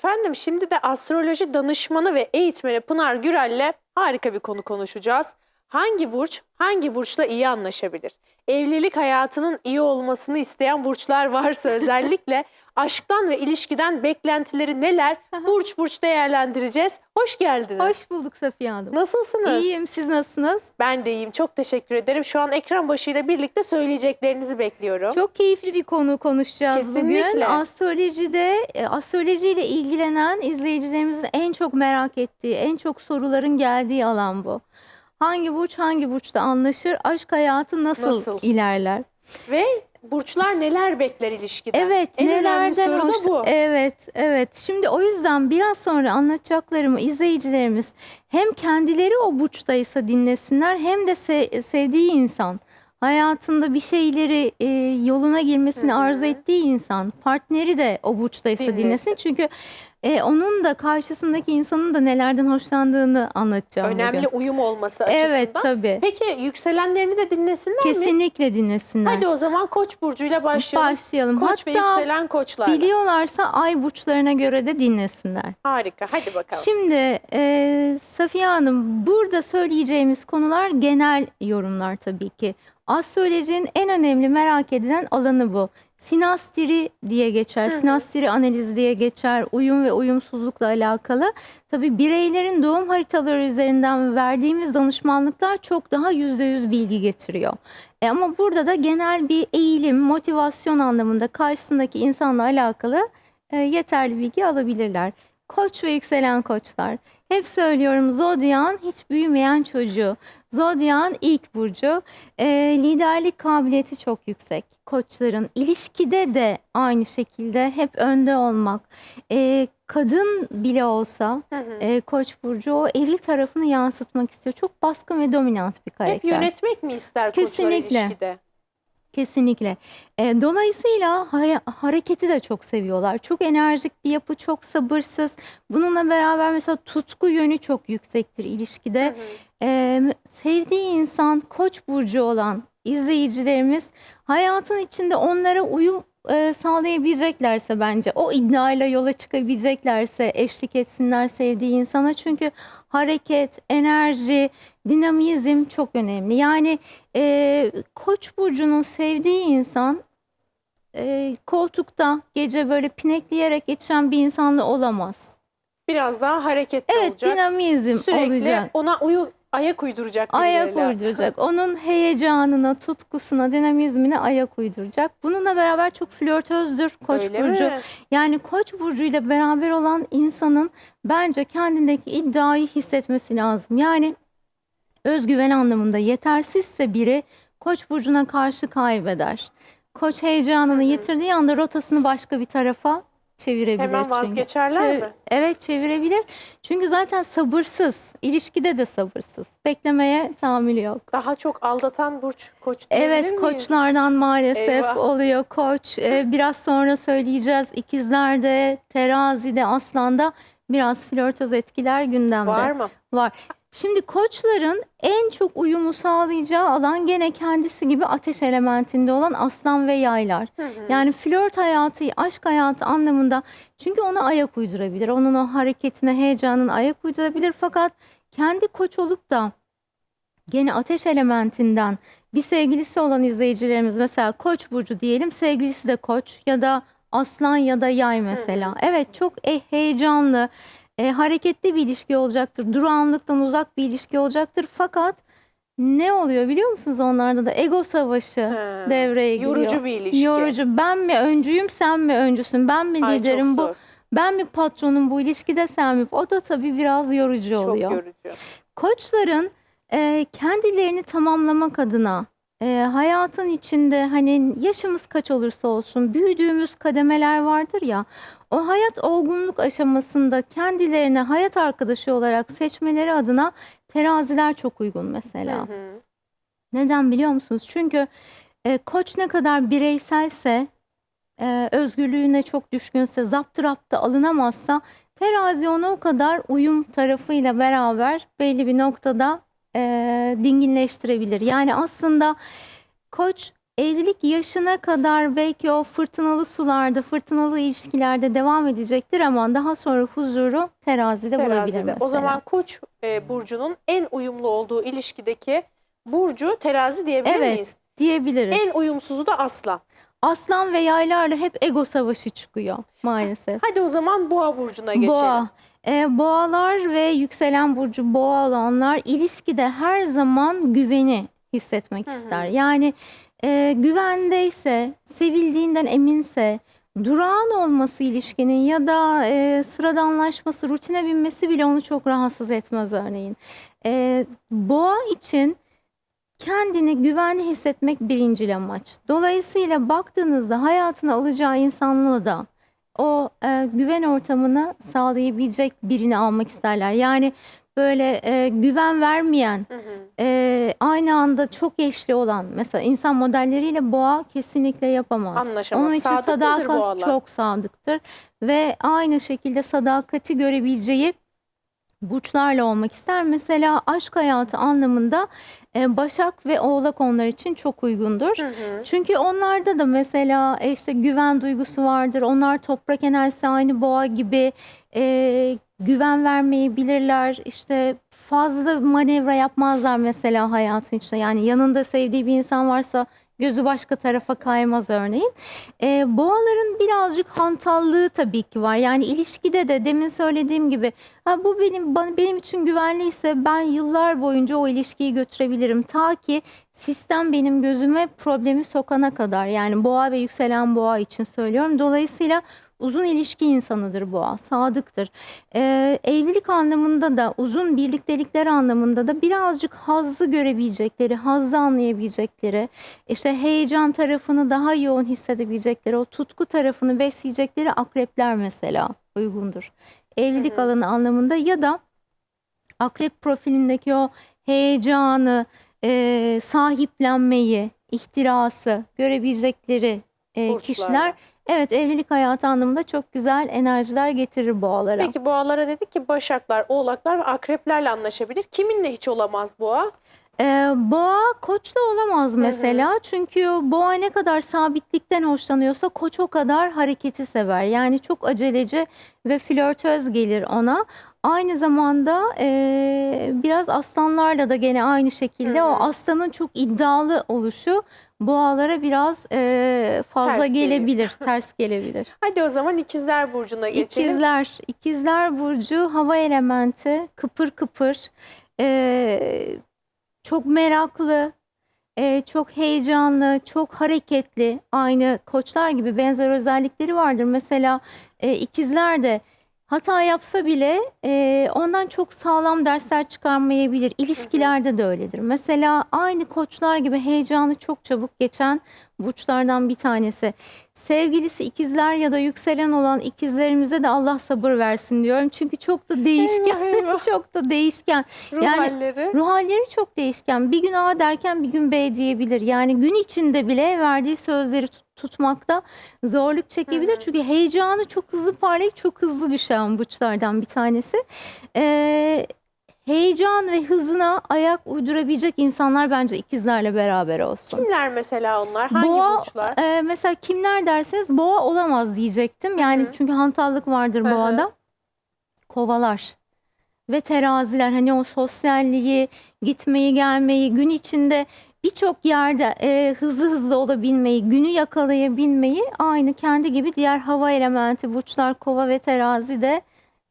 Efendim şimdi de astroloji danışmanı ve eğitmeni Pınar Gürel'le harika bir konu konuşacağız. Hangi burç hangi burçla iyi anlaşabilir? Evlilik hayatının iyi olmasını isteyen burçlar varsa özellikle aşktan ve ilişkiden beklentileri neler? Burç burç değerlendireceğiz. Hoş geldiniz. Hoş bulduk Safiye Hanım. Nasılsınız? İyiyim, siz nasılsınız? Ben de iyiyim. Çok teşekkür ederim. Şu an ekran başıyla birlikte söyleyeceklerinizi bekliyorum. Çok keyifli bir konu konuşacağız bugün. Kesinlikle. Astrolojide, e, astrolojiyle ilgilenen izleyicilerimizin en çok merak ettiği, en çok soruların geldiği alan bu. Hangi burç hangi burçta anlaşır? Aşk hayatı nasıl, Nasıl? ilerler? Ve burçlar neler bekler ilişkiden? Evet, en önemli soru da bu. Evet, evet. Şimdi o yüzden biraz sonra anlatacaklarımı izleyicilerimiz hem kendileri o burçtaysa dinlesinler hem de se- sevdiği insan, hayatında bir şeyleri e, yoluna girmesini Hı hı. arzu ettiği insan, partneri de o burçtaysa Dinlesin. dinlesin. Çünkü e, onun da karşısındaki insanın da nelerden hoşlandığını anlatacağım Önemli bugün. uyum olması açısından. Evet, tabii. Peki yükselenlerini de dinlesinler mi? Kesinlikle dinlesinler. Hadi o zaman koç burcuyla başlayalım. Başlayalım. Koç ve Hatta yükselen koçlarla. biliyorlarsa ay burçlarına göre de dinlesinler. Harika. Hadi bakalım. Şimdi e, Safiye Hanım burada söyleyeceğimiz konular genel yorumlar tabii ki. Astrolojinin en önemli merak edilen alanı bu. Sinastri diye geçer, Hı hı. sinastri analizi diye geçer, uyum ve uyumsuzlukla alakalı. Tabii bireylerin doğum haritaları üzerinden verdiğimiz danışmanlıklar çok daha yüzde yüz bilgi getiriyor. E ama burada da genel bir eğilim, motivasyon anlamında karşısındaki insanla alakalı e, yeterli bilgi alabilirler. Koç ve yükselen koçlar. Hep söylüyorum zodyan hiç büyümeyen çocuğu. Zodyan ilk burcu. E, liderlik kabiliyeti çok yüksek. Koçların ilişkide de aynı şekilde hep önde olmak. E, kadın bile olsa Hı hı. e, koç burcu o eril tarafını yansıtmak istiyor. Çok baskın ve dominant bir karakter. Hep yönetmek mi ister koçlar Kesinlikle. ilişkide? Kesinlikle. E, dolayısıyla haya- hareketi de çok seviyorlar. Çok enerjik bir yapı, çok sabırsız. Bununla beraber mesela tutku yönü çok yüksektir Hı ilişkide. hı. E, sevdiği insan Koç burcu olan izleyicilerimiz hayatın içinde onlara uyum e, sağlayabileceklerse bence o iddiayla yola çıkabileceklerse eşlik etsinler sevdiği insana çünkü hareket, enerji, dinamizm çok önemli. Yani e, Koç burcunun sevdiği insan e, koltukta gece böyle pinekleyerek geçen bir insanla olamaz. Biraz daha hareketli Evet, olacak. dinamizm Sürekli olacak. ona uyu, ayak uyduracak Ayak uyduracak. Onun heyecanına, tutkusuna, dinamizmine ayak uyduracak. Bununla beraber çok flörtözdür Koç Öyle burcu. mi? Yani Koç burcuyla beraber olan insanın bence kendindeki iddiayı hissetmesi lazım. Yani özgüven anlamında yetersizse biri Koç burcuna karşı kaybeder. Koç heyecanını yitirdiği anda rotasını başka bir tarafa çevirebilir. Hemen çünkü. vazgeçerler Çev- mi? Evet çevirebilir. Çünkü zaten sabırsız. İlişkide de sabırsız. Beklemeye tahammülü yok. Daha çok aldatan burç koç Evet miyiz? koçlardan maalesef Eyvah. oluyor koç. Ee, biraz sonra söyleyeceğiz. İkizlerde, terazide, aslanda biraz flörtöz etkiler gündemde. Var mı? Şimdi koçların en çok uyumu sağlayacağı alan gene kendisi gibi ateş elementinde olan aslan ve yaylar. Hı hı. Yani flört hayatı, aşk hayatı anlamında çünkü ona ayak uydurabilir. Onun o hareketine, heyecanına ayak uydurabilir. Fakat kendi koç olup da gene ateş elementinden bir sevgilisi olan izleyicilerimiz mesela koç burcu diyelim sevgilisi de koç ya da aslan ya da yay mesela. Evet çok e- heyecanlı, e, hareketli bir ilişki olacaktır. Durağanlıktan uzak bir ilişki olacaktır. Fakat ne oluyor biliyor musunuz onlarda da ego savaşı Ha, devreye giriyor. Yorucu bir ilişki. Yorucu. Ben mi öncüyüm, sen mi öncüsün? Ben mi Ay, çok liderim bu? Ben mi patronum bu ilişkide sen mi? O da tabii biraz yorucu Çok oluyor. yorucu. Koçların e, kendilerini tamamlamak adına e, hayatın içinde hani yaşımız kaç olursa olsun büyüdüğümüz kademeler vardır ya o hayat olgunluk aşamasında kendilerine hayat arkadaşı olarak seçmeleri adına teraziler çok uygun mesela. Hı hı. Neden biliyor musunuz? Çünkü e, koç ne kadar bireyselse, e, özgürlüğüne çok düşkünse, zaptı alınamazsa terazi onu o kadar uyum tarafıyla beraber belli bir noktada e, dinginleştirebilir. Yani aslında koç evlilik yaşına kadar belki o fırtınalı sularda, fırtınalı ilişkilerde devam edecektir ama daha sonra huzuru terazide, bulabilir Terazide. mesela. O zaman Koç e, burcunun en uyumlu olduğu ilişkideki burcu terazi diyebilir Evet. miyiz? diyebiliriz. En uyumsuzu da aslan. Aslan ve yaylarla hep ego savaşı çıkıyor maalesef. Hadi o zaman boğa burcuna geçelim. Boğa. Ee, boğalar ve yükselen burcu boğa olanlar ilişkide her zaman güveni hissetmek Hı hı. ister. Yani e, güvendeyse, sevildiğinden eminse, durağan olması ilişkinin ya da e, sıradanlaşması, rutine binmesi bile onu çok rahatsız etmez örneğin. E, boğa için kendini güvenli hissetmek birincil amaç. Dolayısıyla baktığınızda hayatına alacağı insanla da o e, güven ortamını sağlayabilecek birini almak isterler. Yani böyle e, güven vermeyen, Hı hı. e, aynı anda çok eşli olan mesela insan modelleriyle boğa kesinlikle yapamaz. Anlaşamaz. Onun için Sadık sadakat çok sadıktır ve aynı şekilde sadakati görebileceği burçlarla olmak ister. Mesela aşk hayatı anlamında e, Başak ve Oğlak onlar için çok uygundur. Hı hı. Çünkü onlarda da mesela e, işte güven duygusu vardır. Onlar toprak enerjisi aynı boğa gibi e, güven vermeyebilirler. İşte fazla manevra yapmazlar mesela hayatın içinde. Yani yanında sevdiği bir insan varsa gözü başka tarafa kaymaz örneğin. E, boğaların birazcık hantallığı tabii ki var. Yani ilişkide de demin söylediğim gibi ha, bu benim benim için güvenliyse ben yıllar boyunca o ilişkiyi götürebilirim. Ta ki sistem benim gözüme problemi sokana kadar. Yani boğa ve yükselen boğa için söylüyorum. Dolayısıyla uzun ilişki insanıdır boğa, sadıktır. Ee, evlilik anlamında da uzun birliktelikler anlamında da birazcık hazzı görebilecekleri, hazzı anlayabilecekleri, işte heyecan tarafını daha yoğun hissedebilecekleri, o tutku tarafını besleyecekleri akrepler mesela uygundur. Evlilik Hı hı. alanı anlamında ya da akrep profilindeki o heyecanı, e, sahiplenmeyi, ihtirası görebilecekleri e, kişiler evet evlilik hayatı anlamında çok güzel enerjiler getirir boğalara. Peki boğalara dedik ki başaklar, oğlaklar ve akreplerle anlaşabilir. Kiminle hiç olamaz boğa? Ee, boğa koçla olamaz mesela çünkü boğa ne kadar sabitlikten hoşlanıyorsa koç o kadar hareketi sever. Yani çok aceleci ve flörtöz gelir ona. Aynı zamanda eee, biraz aslanlarla da gene aynı şekilde Hı o hı. aslanın çok iddialı oluşu boğalara biraz eee, fazla Ters geliyor. gelebilir, ters gelebilir. Hadi o zaman ikizler burcuna geçelim. İkizler, ikizler burcu hava elementi, kıpır kıpır, eee, çok meraklı, eee, çok heyecanlı, çok hareketli. Aynı koçlar gibi benzer özellikleri vardır. Mesela eee, ikizler de hata yapsa bile eee, ondan çok sağlam dersler çıkarmayabilir. İlişkilerde de öyledir. Mesela aynı koçlar gibi heyecanı çok çabuk geçen burçlardan bir tanesi. Sevgilisi ikizler ya da yükselen olan ikizlerimize de Allah sabır versin diyorum. Çünkü çok da değişken, Eyvah, eyvah. çok da değişken. Ruh Yani- halleri. Ruh halleri çok değişken. Bir gün A derken bir gün B diyebilir. Yani gün içinde bile verdiği sözleri tut- tutmakta zorluk çekebilir. Hı hı. Çünkü heyecanı çok hızlı parlayıp çok hızlı düşen burçlardan bir tanesi. Ee, heyecan ve hızına ayak uydurabilecek insanlar bence ikizlerle beraber olsun. Kimler mesela onlar? Hangi Boğa, burçlar? e, mesela kimler derseniz boğa olamaz diyecektim. Yani Hı hı. çünkü hantallık vardır Hı hı. boğada. Kovalar ve teraziler hani o sosyalliği, gitmeyi gelmeyi, gün içinde birçok yerde e, hızlı hızlı olabilmeyi, günü yakalayabilmeyi aynı kendi gibi diğer hava elementi burçlar kova ve terazi de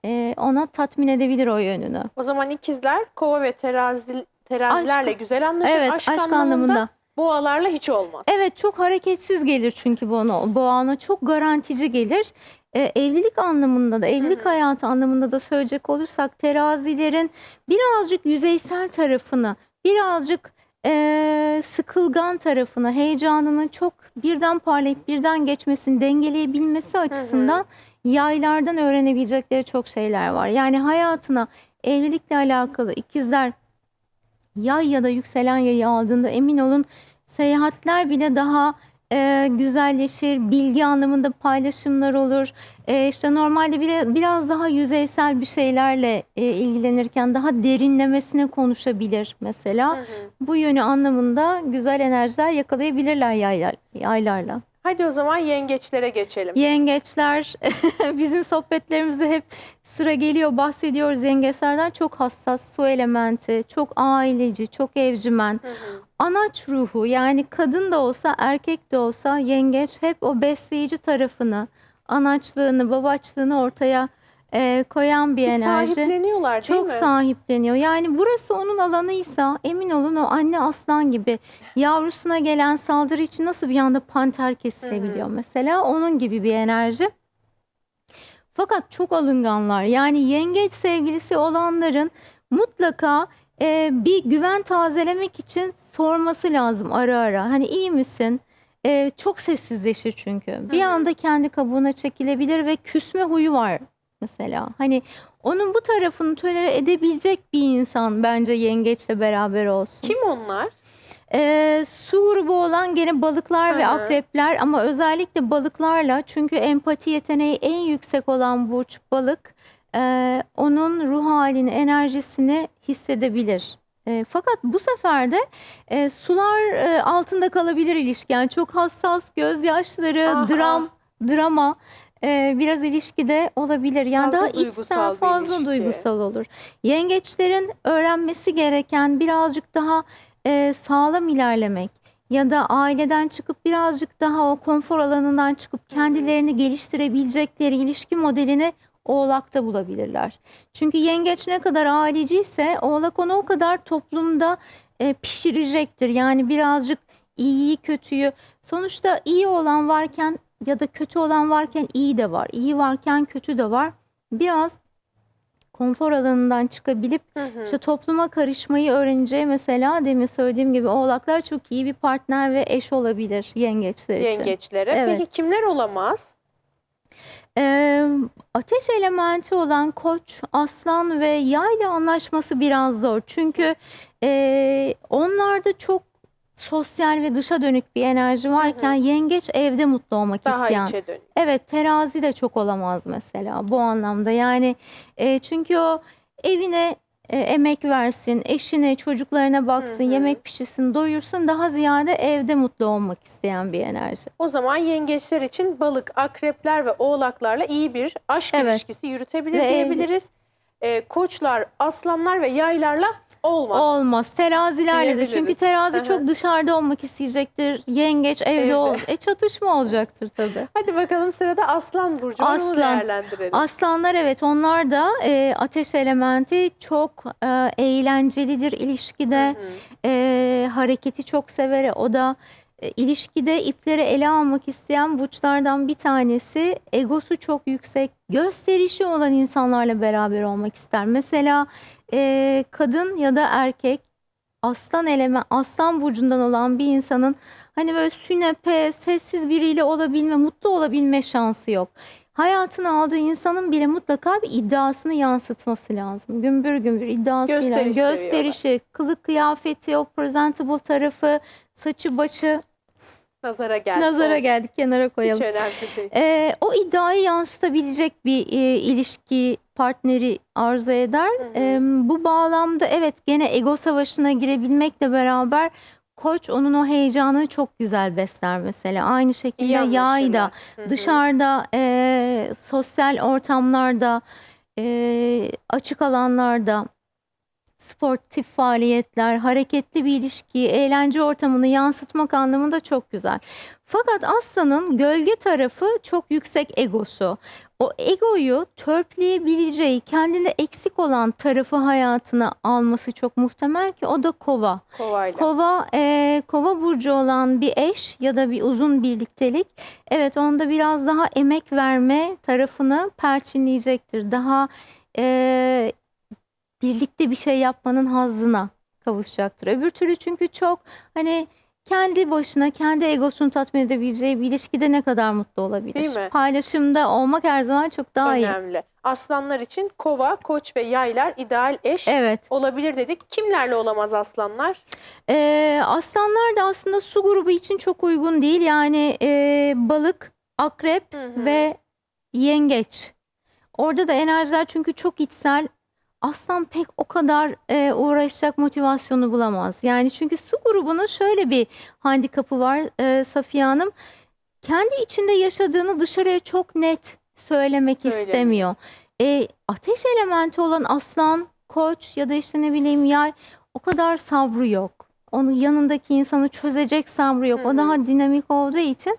e, ona tatmin edebilir o yönünü. O zaman ikizler kova ve terazi, terazilerle güzel anlaşır. Evet, aşk, aşk anlamında, anlamında. boğalarla hiç olmaz. Evet çok hareketsiz gelir çünkü boğana, boğana çok garantici gelir. Ee, evlilik anlamında da evlilik Hı hı. hayatı anlamında da söyleyecek olursak terazilerin birazcık yüzeysel tarafını birazcık eee, sıkılgan tarafını heyecanının çok birden parlayıp birden geçmesini dengeleyebilmesi açısından yaylardan öğrenebilecekleri çok şeyler var. Yani hayatına evlilikle alakalı ikizler yay ya da yükselen yayı aldığında emin olun seyahatler bile daha e, güzelleşir, bilgi anlamında paylaşımlar olur. E, işte normalde bir, biraz daha yüzeysel bir şeylerle e, ilgilenirken daha derinlemesine konuşabilir mesela. Hı hı. Bu yönü anlamında güzel enerjiler yakalayabilirler yaylar, yaylarla. Hadi o zaman yengeçlere geçelim. Yengeçler bizim sohbetlerimizde hep sıra geliyor bahsediyoruz yengeçlerden çok hassas su elementi, çok aileci, çok evcimen. Hı hı. Anaç ruhu yani kadın da olsa erkek de olsa yengeç hep o besleyici tarafını, anaçlığını, babaçlığını ortaya e, koyan bir enerji. sahipleniyorlar değil Çok mi? sahipleniyor. Yani burası onun alanıysa emin olun o anne aslan gibi yavrusuna gelen saldırı için nasıl bir anda panter kesilebiliyor mesela onun gibi bir enerji. Fakat çok alınganlar. Yani yengeç sevgilisi olanların mutlaka e, bir güven tazelemek için sorması lazım ara ara. Hani iyi misin? E, çok sessizleşir çünkü. Bir Hı hı. anda kendi kabuğuna çekilebilir ve küsme huyu var mesela. Hani onun bu tarafını tolere edebilecek bir insan bence yengeçle beraber olsun. Kim onlar? Ee, su grubu olan gene balıklar ve Hı hı. akrepler ama özellikle balıklarla çünkü empati yeteneği en yüksek olan burç balık ee, onun ruh halini, enerjisini hissedebilir. Ee, fakat bu sefer de e, sular e, altında kalabilir ilişki. Yani çok hassas gözyaşları, Aha. dram, drama e, biraz ilişkide olabilir. Yani Fazla daha içsel, fazla ilişki. duygusal olur. Yengeçlerin öğrenmesi gereken birazcık daha e, sağlam ilerlemek ya da aileden çıkıp birazcık daha o konfor alanından çıkıp kendilerini geliştirebilecekleri ilişki modelini Oğlak'ta bulabilirler. Çünkü yengeç ne kadar aileciyse Oğlak onu o kadar toplumda e, pişirecektir. Yani birazcık iyiyi kötüyü sonuçta iyi olan varken ya da kötü olan varken iyi de var. İyi varken kötü de var. Biraz konfor alanından çıkabilip Hı hı. işte topluma karışmayı öğreneceği mesela demin söylediğim gibi oğlaklar çok iyi bir partner ve eş olabilir yengeçler için. Yengeçlere. Evet. Peki kimler olamaz? Ee, ateş elementi olan koç, aslan ve yayla anlaşması biraz zor. Çünkü e, onlarda çok sosyal ve dışa dönük bir enerji varken yengeç evde mutlu olmak Daha isteyen. içe dönük. Evet terazi de çok olamaz mesela bu anlamda. Yani e, çünkü o evine e, emek versin, eşine, çocuklarına baksın, Hı hı. yemek pişirsin, doyursun. Daha ziyade evde mutlu olmak isteyen bir enerji. O zaman yengeçler için balık, akrepler ve oğlaklarla iyi bir aşk Evet. ilişkisi yürütebilir Ve diyebiliriz. Ee, koçlar, aslanlar ve yaylarla olmaz. Olmaz. Terazilerle de çünkü terazi hı. çok dışarıda olmak isteyecektir. Yengeç evde, Evde. ol. E çatışma olacaktır tabii. Hadi bakalım sırada aslan burcu. Onu Aslan. değerlendirelim. Aslanlar evet onlar da e, ateş elementi çok e, eğlencelidir ilişkide. Hı hı. e, hareketi çok sever. O da ilişkide ipleri ele almak isteyen burçlardan bir tanesi. Egosu çok yüksek, gösterişi olan insanlarla beraber olmak ister. Mesela e, kadın ya da erkek aslan eleme, aslan burcundan olan bir insanın hani böyle sünepe, sessiz biriyle olabilme, mutlu olabilme şansı yok. Hayatına aldığı insanın bile mutlaka bir iddiasını yansıtması lazım. Gümbür gümbür iddiasıyla, Gösteriş gösterişi, kılık kıyafeti, o presentable tarafı, saçı başı Nazara geldik. nazara olsun. geldik kenara Hiç koyalım. önemli değil. Ee, o iddiayı yansıtabilecek bir e, ilişki partneri arzu eder. Hı hı. Ee, bu bağlamda evet gene ego savaşına girebilmekle beraber koç onun o heyecanını çok güzel besler mesela. Aynı şekilde İyi yay da anlaşırlar. Hı hı. dışarıda e, sosyal ortamlarda e, açık alanlarda sportif faaliyetler, hareketli bir ilişki, eğlence ortamını yansıtmak anlamında çok güzel. Fakat aslanın gölge tarafı çok yüksek egosu. O egoyu törpüleyebileceği, kendinde eksik olan tarafı hayatına alması çok muhtemel ki o da kova. Kovayla. Kova, e, kova burcu olan bir eş ya da bir uzun birliktelik, evet onda biraz daha emek verme tarafını perçinleyecektir. Daha e, birlikte bir şey yapmanın hazzına kavuşacaktır. Öbür türlü çünkü çok hani kendi başına kendi egosunu tatmin edebileceği bir ilişkide ne kadar mutlu olabilir? Değil mi? Paylaşımda olmak her zaman çok daha iyi. Önemli. Aslanlar için kova, koç ve yaylar ideal eş Evet. olabilir dedik. Kimlerle olamaz aslanlar? Ee, aslanlar da aslında su grubu için çok uygun değil. Yani e, balık, akrep Hı hı. ve yengeç. Orada da enerjiler çünkü çok içsel. Aslan pek o kadar e, uğraşacak motivasyonu bulamaz. Yani çünkü su grubunun şöyle bir handikapı var e, Safiye Hanım. Kendi içinde yaşadığını dışarıya çok net söylemek Söylemiyor. istemiyor. E, ateş elementi olan aslan, koç ya da işte ne bileyim yay o kadar sabrı yok. Onun yanındaki insanı çözecek sabrı yok. Hı O hı. daha dinamik olduğu için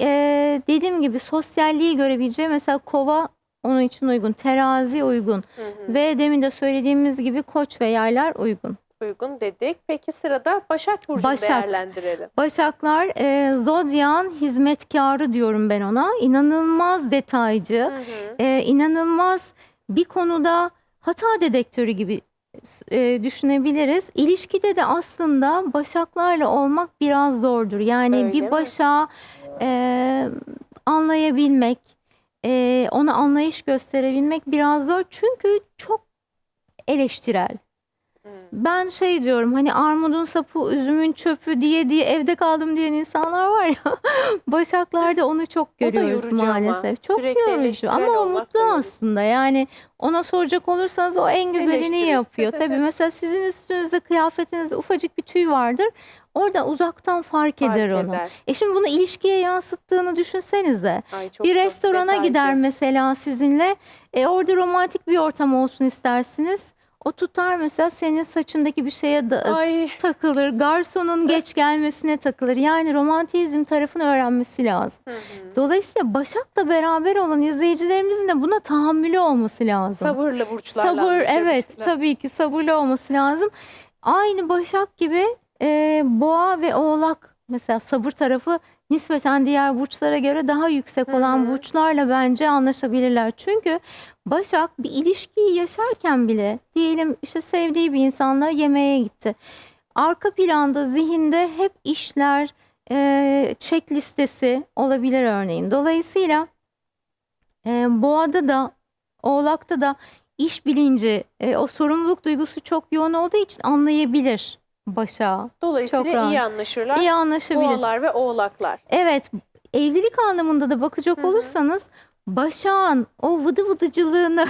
e, dediğim gibi sosyalliği görebileceği mesela kova onun için uygun, terazi uygun Hı hı. ve demin de söylediğimiz gibi koç ve yaylar uygun. Uygun dedik. Peki sırada Başak Burcu'nu Başak. değerlendirelim. Başaklar e, zodyan hizmetkarı diyorum ben ona. İnanılmaz detaycı, Hı hı. e, inanılmaz bir konuda hata dedektörü gibi e, düşünebiliriz. İlişkide de aslında başaklarla olmak biraz zordur. Yani Öyle bir mi? başa e, anlayabilmek, e, ona anlayış gösterebilmek biraz zor. Çünkü çok eleştirel. Hı. Ben şey diyorum hani armudun sapı, üzümün çöpü diye diye evde kaldım diyen insanlar var ya. Başaklarda onu çok görüyoruz yorucu ama. maalesef. Çok Sürekli yorucu eleştirel ama o olmak mutlu da yorucu. aslında. Yani ona soracak olursanız o en güzelini yapıyor. Tabii mesela sizin üstünüzde kıyafetinizde ufacık bir tüy vardır. Orada uzaktan fark, Fark eder onu. eder. E şimdi bunu ilişkiye yansıttığını düşünsenize. Ay, çok Bir çok restorana detaycı. gider mesela sizinle. E, orada romantik bir ortam olsun istersiniz. O tutar mesela senin saçındaki bir şeye da, Ay takılır. Garsonun geç gelmesine takılır. Yani romantizm tarafını öğrenmesi lazım. Hı hı. Dolayısıyla Başak'la beraber olan izleyicilerimizin de buna tahammülü olması lazım. sabırlı burçlarla Sabır evet anlaşabilsinler. tabii ki sabırlı olması lazım. Aynı Başak gibi e, Boğa ve Oğlak mesela sabır tarafı nispeten diğer burçlara göre daha yüksek olan hı. burçlarla bence anlaşabilirler. Çünkü Başak bir ilişkiyi yaşarken bile diyelim işte sevdiği bir insanla yemeğe gitti. Arka planda zihinde hep işler, e, check listesi olabilir örneğin. Dolayısıyla e, Boğa'da da Oğlak'ta da iş bilinci, e, o sorumluluk duygusu çok yoğun olduğu için anlayabilir Başak'ı. Dolayısıyla Çok rahat. iyi anlaşırlar. İyi anlaşabilir. Boğalar ve oğlaklar. Evet, evlilik anlamında da bakacak Hı hı. olursanız Başak'ın o vıdı vıdıcılığını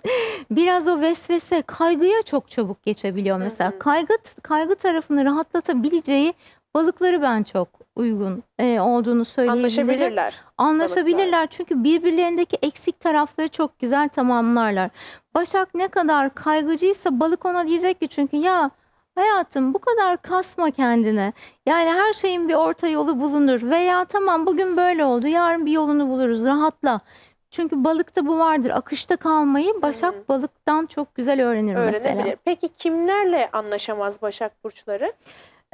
biraz o vesvese, kaygıya çok çabuk geçebiliyor Hı mesela. hı. Kaygı başak'ı tarafını rahatlatabileceği balıkları ben çok uygun e, olduğunu söyleyebilirim. Anlaşabilirler. Anlaşabilirler çünkü birbirlerindeki eksik tarafları çok güzel tamamlarlar. Başak ne kadar kaygıcıysa balık ona diyecek ki çünkü ya hayatım bu kadar kasma kendine. Yani her şeyin bir orta yolu bulunur veya tamam bugün böyle oldu yarın bir yolunu buluruz rahatla. Çünkü balıkta bu vardır. Akışta kalmayı Başak hı. balıktan çok güzel öğrenir mesela. Öğrenebilir. Peki kimlerle anlaşamaz Başak burçları?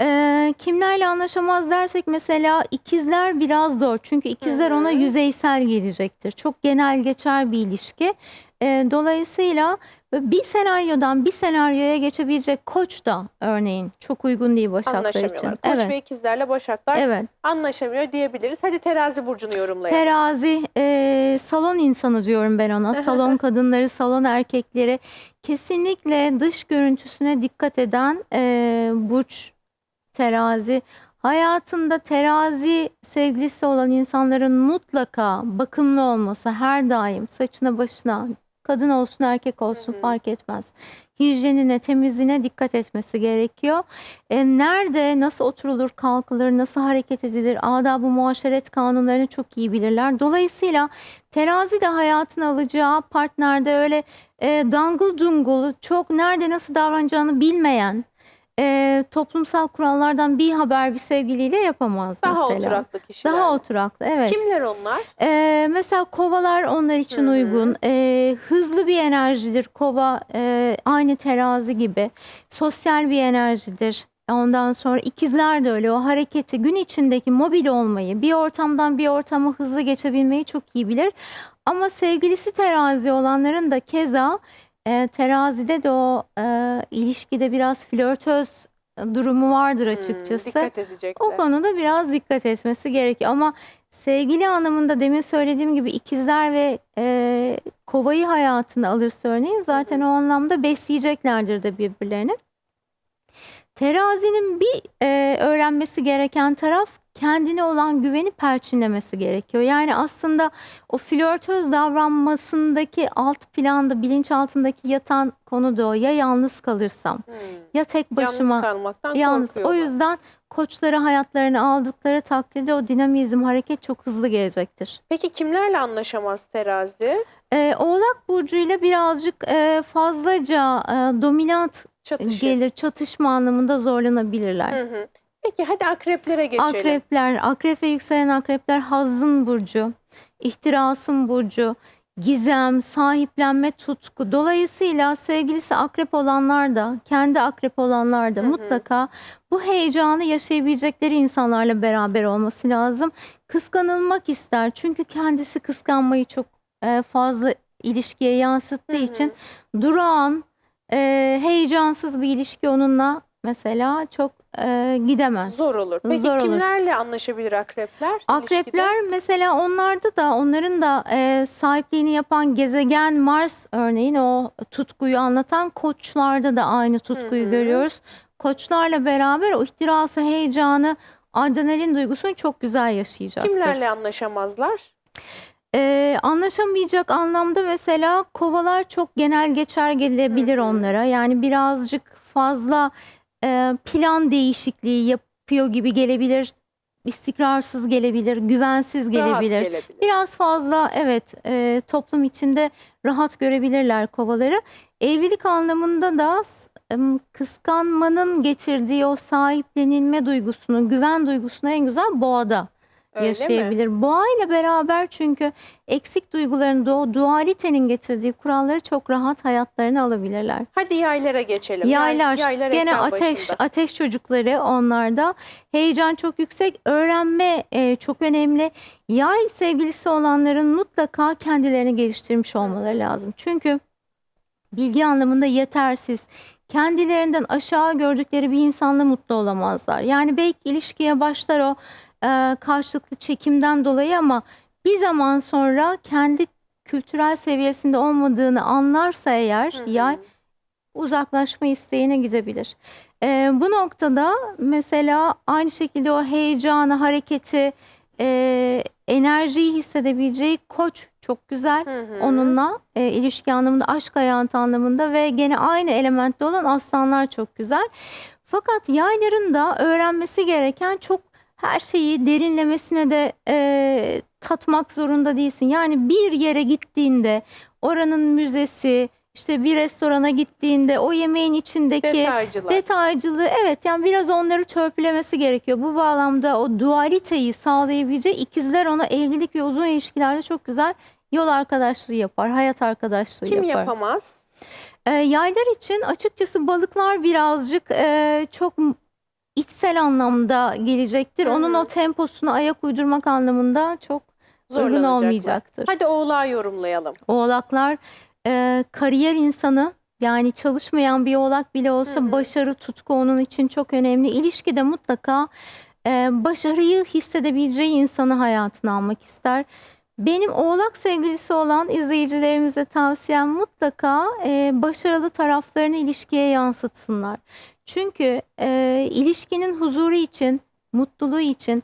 Ee, kimlerle anlaşamaz dersek mesela ikizler biraz zor. Çünkü ikizler ona hı. yüzeysel gelecektir. Çok genel geçer bir ilişki. Ee, dolayısıyla bir senaryodan bir senaryoya geçebilecek koç da örneğin çok uygun değil başaklar için. Koç Evet. ve ikizlerle başaklar Evet. anlaşamıyor diyebiliriz. Hadi terazi burcunu yorumlayalım. Terazi, e, salon insanı diyorum ben ona. Salon kadınları, salon erkekleri. Kesinlikle dış görüntüsüne dikkat eden e, burç terazi. Hayatında terazi sevgilisi olan insanların mutlaka bakımlı olması her daim saçına başına kadın olsun erkek olsun Hı hı. fark etmez. Hijyenine, temizliğine dikkat etmesi gerekiyor. E, nerede, nasıl oturulur, kalkılır, nasıl hareket edilir, adab-ı muaşeret kanunlarını çok iyi bilirler. Dolayısıyla terazi de hayatına alacağı partnerde öyle e, dangıl dungul, çok nerede nasıl davranacağını bilmeyen, e, toplumsal kurallardan bir haber bir sevgiliyle yapamaz Daha mesela. oturaklı kişiler. Daha oturaklı, evet. Kimler onlar? Ee, mesela kovalar onlar için Hı hı. uygun. Ee, hızlı bir enerjidir kova, e, aynı terazi gibi. Sosyal bir enerjidir. Ondan sonra ikizler de öyle o hareketi gün içindeki mobil olmayı, bir ortamdan bir ortama hızlı geçebilmeyi çok iyi bilir. Ama sevgilisi terazi olanların da keza e, terazide de o e, ilişkide biraz flörtöz durumu vardır Hmm, açıkçası. dikkat edecekler. O konuda biraz dikkat etmesi gerekiyor ama sevgili anlamında demin söylediğim gibi ikizler ve e, kovayı hayatına alırsa örneğin zaten o anlamda besleyeceklerdir de birbirlerini. Terazinin bir e, öğrenmesi gereken taraf kendine olan güveni perçinlemesi gerekiyor. Yani aslında o flörtöz davranmasındaki alt planda bilinçaltındaki yatan konu da o. Ya yalnız kalırsam Hmm. ya tek başıma Yalnız kalmaktan Yalnız o yüzden koçları hayatlarını aldıkları takdirde o dinamizm, hareket çok hızlı gelecektir. Peki kimlerle anlaşamaz terazi? Ee, Oğlak burcuyla birazcık e, fazlaca e, dominant Çatışır. gelir, çatışma anlamında zorlanabilirler. Hı hı. Peki hadi akreplere geçelim. Akrepler, akrep ve yükselen akrepler hazın burcu, ihtirasın burcu, gizem, sahiplenme, tutku. Dolayısıyla sevgilisi akrep olanlar da, kendi akrep olanlar da Hı hı. mutlaka bu heyecanı yaşayabilecekleri insanlarla beraber olması lazım. Kıskanılmak ister çünkü kendisi kıskanmayı çok e, fazla ilişkiye yansıttığı Hı hı. için durağan, e, heyecansız bir ilişki onunla mesela çok e, gidemez. Zor olur. Peki Zor olur. kimlerle anlaşabilir akrepler? ilişkide? Akrepler mesela onlarda da onların da e, sahipliğini yapan gezegen Mars örneğin o tutkuyu anlatan koçlarda da aynı tutkuyu Hı hı. görüyoruz. Koçlarla beraber o ihtirası, heyecanı, adrenalin duygusunu çok güzel yaşayacaktır. Kimlerle anlaşamazlar? Ee, anlaşamayacak anlamda mesela kovalar çok genel geçer gelebilir Hı hı. onlara. Yani birazcık fazla e, plan değişikliği yapıyor gibi gelebilir. istikrarsız gelebilir, güvensiz Rahat gelebilir. gelebilir. Biraz fazla evet e, toplum içinde rahat görebilirler kovaları. Evlilik anlamında da kıskanmanın getirdiği o sahiplenilme duygusunu, güven duygusunu en güzel boğada Öyle mi? yaşayabilir. Boğa ile beraber çünkü eksik duyguların da o dualitenin getirdiği kuralları çok rahat hayatlarına alabilirler. Hadi yaylara geçelim. Yay- Yaylar, yaylar gene ateş başında. ateş çocukları onlarda. Heyecan çok yüksek, öğrenme e, çok önemli. Yay sevgilisi olanların mutlaka kendilerini geliştirmiş olmaları lazım. Çünkü bilgi anlamında yetersiz, kendilerinden aşağı gördükleri bir insanla mutlu olamazlar. Yani belki ilişkiye başlar o e, karşılıklı çekimden dolayı ama bir zaman sonra kendi kültürel seviyesinde olmadığını anlarsa eğer Hı hı. yay uzaklaşma isteğine gidebilir. Ee, bu noktada mesela aynı şekilde o heyecanı, hareketi, e, enerjiyi hissedebileceği koç çok güzel. Hı hı. Onunla e, ilişki anlamında, aşk hayatı anlamında ve gene aynı elementte olan aslanlar çok güzel. Fakat yayların da öğrenmesi gereken çok her şeyi derinlemesine de e, tatmak zorunda değilsin. Yani bir yere gittiğinde oranın müzesi, işte bir restorana gittiğinde o yemeğin içindeki Detaycılar. detaycılığı evet yani biraz onları törpülemesi gerekiyor. Bu bağlamda o dualiteyi sağlayabileceği ikizler ona evlilik ve uzun ilişkilerde çok güzel yol arkadaşlığı yapar, hayat arkadaşlığı Kim yapar. yapamaz? Ee, yaylar için açıkçası balıklar birazcık e, çok içsel anlamda gelecektir. Hı Onun hı. o temposuna ayak uydurmak anlamında çok uygun olmayacaktır. Hadi oğlağı yorumlayalım. Oğlaklar e, kariyer insanı yani çalışmayan bir oğlak bile olsa Hı hı. başarı tutku onun için çok önemli. İlişkide mutlaka e, başarıyı hissedebileceği insanı hayatına almak ister. Benim oğlak sevgilisi olan izleyicilerimize tavsiyem mutlaka e, başarılı taraflarını ilişkiye yansıtsınlar. Çünkü e, ilişkinin huzuru için, mutluluğu için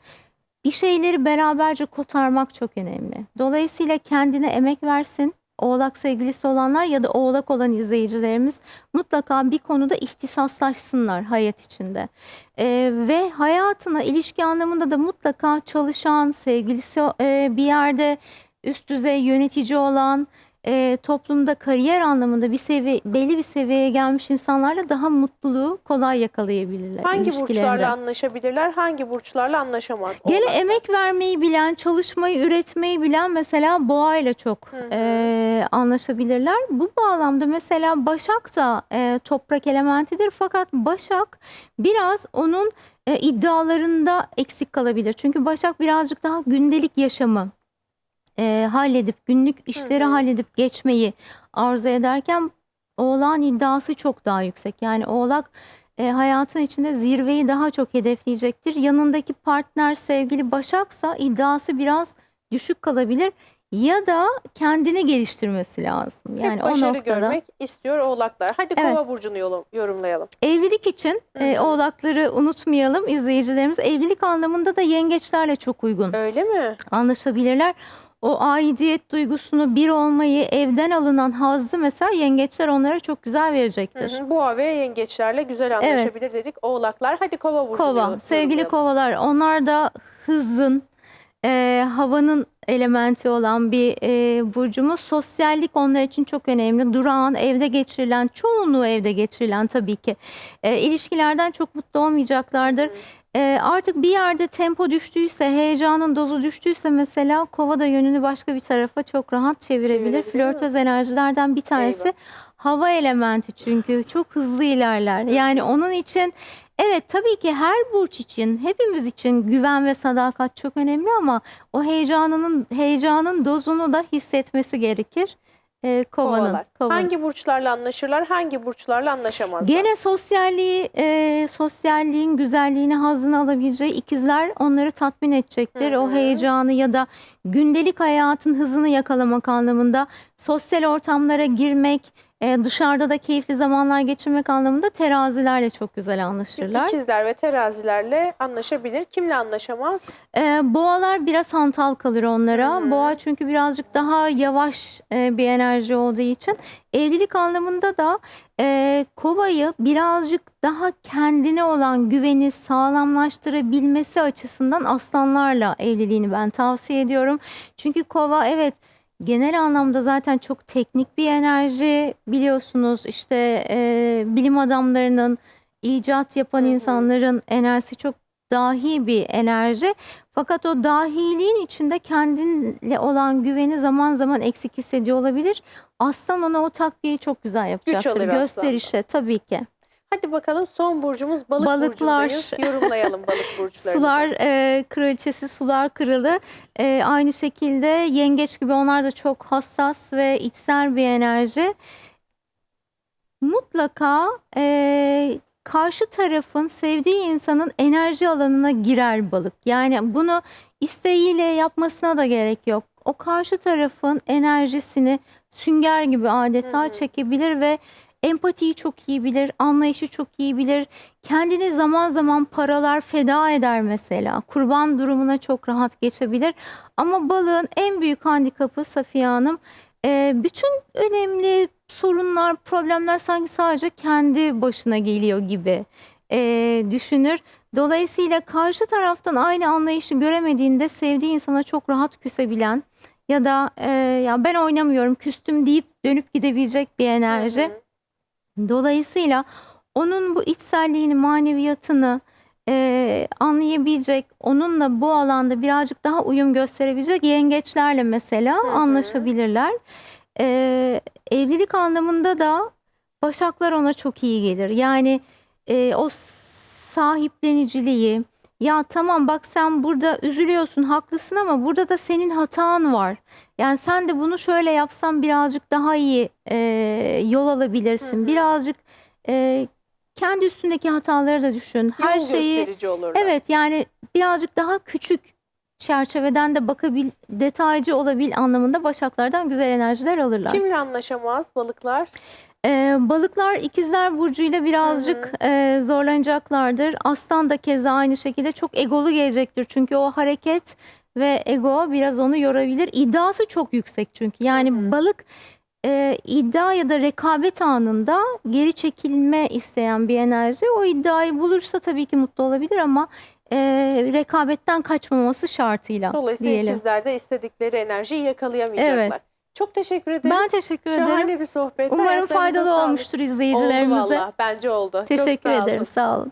bir şeyleri beraberce kotarmak çok önemli. Dolayısıyla kendine emek versin. Oğlak sevgilisi olanlar ya da oğlak olan izleyicilerimiz mutlaka bir konuda ihtisaslaşsınlar hayat içinde. Ee, ve hayatına ilişki anlamında da mutlaka çalışan, sevgilisi e, bir yerde üst düzey yönetici olan, e, toplumda kariyer anlamında bir seviye, belli bir seviyeye gelmiş insanlarla daha mutluluğu kolay yakalayabilirler Hangi burçlarla anlaşabilirler? Hangi burçlarla anlaşamaz? Gene emek vermeyi bilen, çalışmayı, üretmeyi bilen mesela boğa ile çok Hı hı. e, anlaşabilirler. Bu bağlamda mesela Başak da e, toprak elementidir fakat Başak biraz onun e, iddialarında eksik kalabilir. Çünkü Başak birazcık daha gündelik yaşamı e, halledip, günlük işleri halledip geçmeyi arzu ederken Oğlan iddiası çok daha yüksek. Yani Oğlak e, hayatın içinde zirveyi daha çok hedefleyecektir. Yanındaki partner sevgili Başaksa iddiası biraz düşük kalabilir ya da kendini geliştirmesi lazım. Yani Hep o başarı noktada görmek istiyor oğlaklar. Hadi Evet. kova burcunu yorumlayalım. evlilik için e, Hı oğlakları unutmayalım izleyicilerimiz. Evlilik anlamında da yengeçlerle çok uygun Öyle mi? anlaşabilirler. O aidiyet duygusunu, bir olmayı, evden alınan hazzı mesela yengeçler onlara çok güzel Hı verecektir. hı. Boğa ve yengeçlerle güzel anlaşabilir dedik. Oğlaklar. Hadi kova burcunu Kova, yor- sevgili yorumlayalım. kovalar, onlar da hızın, e, havanın elementi olan bir e, burcumuz. Sosyallik onlar için çok önemli. Durağan, evde geçirilen, çoğunluğu evde geçirilen tabii ki. E, ilişkilerden çok mutlu olmayacaklardır. E, artık bir yerde tempo düştüyse, heyecanın dozu düştüyse mesela kova da yönünü başka bir tarafa çok rahat çevirebilir. Çevirebilir, Flörtöz enerjilerden bir tanesi. Eyvah. Hava elementi çünkü çok hızlı ilerler. Yani onun için evet tabii ki her burç için, hepimiz için güven ve sadakat çok önemli ama o heyecanının heyecanın dozunu da hissetmesi gerekir. Ee, kovanın, Kovalar. kovanın. Hangi burçlarla anlaşırlar, hangi burçlarla anlaşamazlar? Gene sosyalliği, e, sosyalliğin güzelliğini, hazzını alabileceği ikizler onları tatmin edecektir. Hı O hı. heyecanı ya da gündelik hayatın hızını yakalamak anlamında sosyal ortamlara girmek, e, dışarıda da keyifli zamanlar geçirmek anlamında terazilerle çok güzel anlaşırlar. İkizler ve terazilerle anlaşabilir. Kimle anlaşamaz? E, boğalar biraz hantal kalır onlara. Hı. Boğa çünkü birazcık daha yavaş e, bir enerji olduğu için. Evlilik anlamında da e, kovayı birazcık daha kendine olan güveni sağlamlaştırabilmesi açısından aslanlarla evliliğini ben tavsiye ediyorum. Çünkü kova evet genel anlamda zaten çok teknik bir enerji biliyorsunuz işte e, bilim adamlarının icat yapan insanların enerjisi çok dahi bir enerji. Fakat o dahiliğin içinde kendine olan güveni zaman zaman eksik hissediyor olabilir. Aslan ona o takviyeyi çok güzel yapacaktır. alır aslan. Gösterişe tabii ki. Hadi bakalım son burcumuz balık Balıklar. burcundayız. Yorumlayalım balık burçlarını. Sular e, kraliçesi, sular kralı. E, aynı şekilde yengeç gibi onlar da çok hassas ve içsel bir enerji. Mutlaka e, karşı tarafın sevdiği insanın enerji alanına girer balık. Yani bunu isteğiyle yapmasına da gerek yok. O karşı tarafın enerjisini sünger gibi adeta Hı hı. çekebilir ve empatiyi çok iyi bilir, anlayışı çok iyi bilir. Kendini zaman zaman paralar feda eder mesela. Kurban durumuna çok rahat geçebilir. Ama balığın en büyük handikapı Safiye Hanım, e, bütün önemli sorunlar, problemler sanki sadece kendi başına geliyor gibi e, düşünür. Dolayısıyla karşı taraftan aynı anlayışı göremediğinde sevdiği insana çok rahat küsebilen ya da e, ya ben oynamıyorum, küstüm deyip dönüp gidebilecek bir Hı enerji. hı. Dolayısıyla onun bu içselliğini, maneviyatını e, anlayabilecek, onunla bu alanda birazcık daha uyum gösterebilecek yengeçlerle mesela Hı hı. anlaşabilirler. E, evlilik anlamında da başaklar ona çok iyi gelir. Yani e, o sahipleniciliği, ya tamam bak sen burada üzülüyorsun, haklısın ama burada da senin hatan var. Yani sen de bunu şöyle yapsan birazcık daha iyi e, yol alabilirsin. Hı hı. Birazcık e, kendi üstündeki hataları da düşün. Her Yol şeyi gösterici olurlar. evet yani birazcık daha küçük çerçeveden de bakabil, detaycı olabil anlamında başaklardan güzel enerjiler alırlar. Kimle anlaşamaz balıklar? Ee, balıklar ikizler burcuyla birazcık e, zorlanacaklardır. Aslan da keza aynı şekilde çok egolu gelecektir. Çünkü o hareket ve ego biraz onu yorabilir. İddiası çok yüksek çünkü. Yani Hı hı. balık e, iddia ya da rekabet anında geri çekilme isteyen bir enerji. O iddiayı bulursa tabii ki mutlu olabilir ama e, rekabetten kaçmaması şartıyla Dolayısıyla diyelim. ikizler de istedikleri enerjiyi yakalayamayacaklar. Evet. Çok teşekkür ederiz. Ben teşekkür ederim. Şahane bir sohbet. Umarım faydalı sağlık. olmuştur Oldu izleyicilerimize. valla. Bence oldu. Çok Teşekkür sağ olun. ederim. Sağ olun.